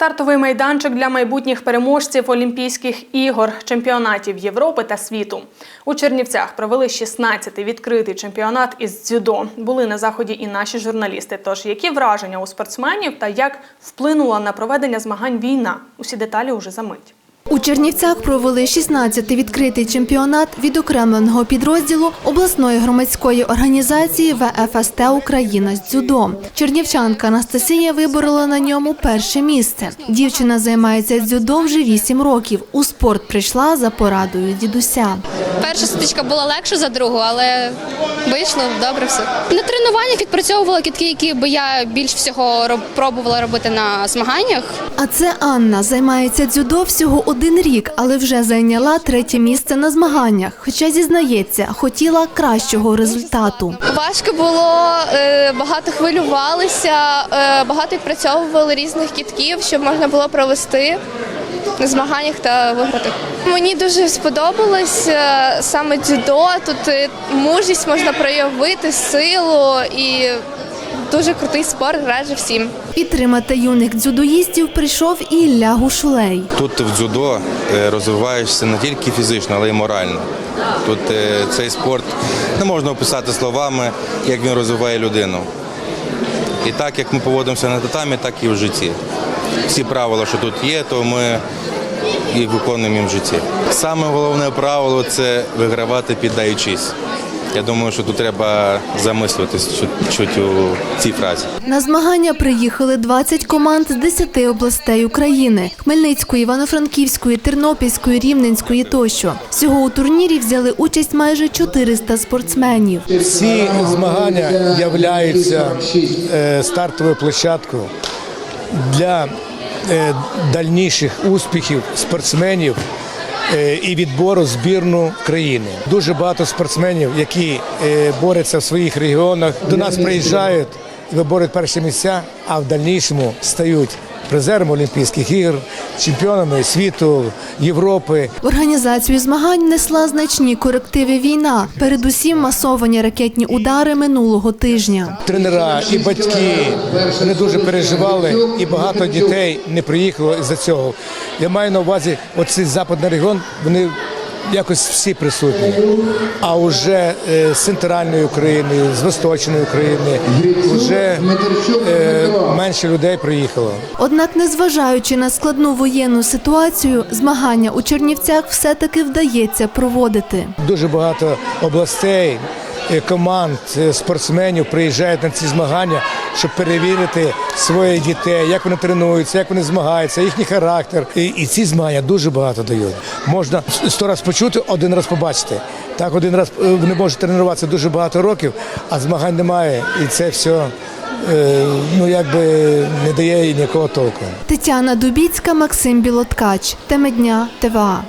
Стартовий майданчик для майбутніх переможців Олімпійських ігор, чемпіонатів Європи та світу. У Чернівцях провели 16-й відкритий чемпіонат із дзюдо. Були на заході і наші журналісти. Тож які враження у спортсменів та як вплинула на проведення змагань війна? Усі деталі уже за мить. У Чернівцях провели 16-й відкритий чемпіонат відокремленого підрозділу обласної громадської організації ВФСТ Україна з дзюдо. Чернівчанка Анастасія виборола на ньому перше місце. Дівчина займається дзюдо вже 8 років. У спорт прийшла за порадою дідуся. Перша сутичка була легша за другу, але вийшло добре все. На тренуваннях відпрацьовувала кітки, які би я більш всього роб- пробувала робити на змаганнях. А це Анна займається дзюдо всього один рік, але вже зайняла третє місце на змаганнях. Хоча зізнається, хотіла кращого результату. Важко було, е, багато хвилювалися, е, багато відпрацьовували різних кітків, щоб можна було провести на змаганнях та виграти. Мені дуже сподобалось е, саме дзюдо. Тут мужність можна проявити, силу і дуже крутий спорт, раджу всім. Підтримати юних дзюдоїстів прийшов і Ілля Гушулей. Тут в дзюдо е, розвиваєшся не тільки фізично, але й морально. Тут е, цей спорт не можна описати словами, як він розвиває людину. І так, як ми поводимося на татамі, так і в житті. Всі правила, що тут є, то ми їх виконуємо і в житті. Саме головне правило це вигравати піддаючись. Я думаю, що тут треба замислюватись чуть, чуть у цій фразі. На змагання приїхали 20 команд з 10 областей України: Хмельницької, Івано-Франківської, Тернопільської, Рівненської тощо. Всього у турнірі взяли участь майже 400 спортсменів. Всі змагання являються е, стартовою площадкою для е, дальніших успіхів спортсменів і відбору збірну країни. Дуже багато спортсменів, які е, борються в своїх регіонах, до нас приїжджають виборюють перші місця, а в дальнішому стають призерами Олімпійських ігор, чемпіонами світу, Європи. В організацію змагань несла значні корективи війна, передусім масовані ракетні удари минулого тижня. тренера і батьки не дуже переживали, і багато дітей не приїхало із-за цього. Я маю на увазі, оцей западний регіон, вони якось всі присутні. А вже е, з центральної України, з восточної України, вже е, менше людей приїхало. Однак, незважаючи на складну воєнну ситуацію, змагання у Чернівцях все-таки вдається проводити. Дуже багато областей, команд, е, спортсменів приїжджають на ці змагання, щоб перевірити своїх дітей, як вони тренуються, як вони змагаються, їхній характер. І, і ці змагання дуже багато дають. Можна сто раз почути, один раз побачити. Так, один раз е, вони можуть тренуватися дуже багато років, а змагань немає, і це все е, ну якби не дає їй ніякого толку. Тетяна Дубіцька, Максим Білоткач. Теми дня ТВА.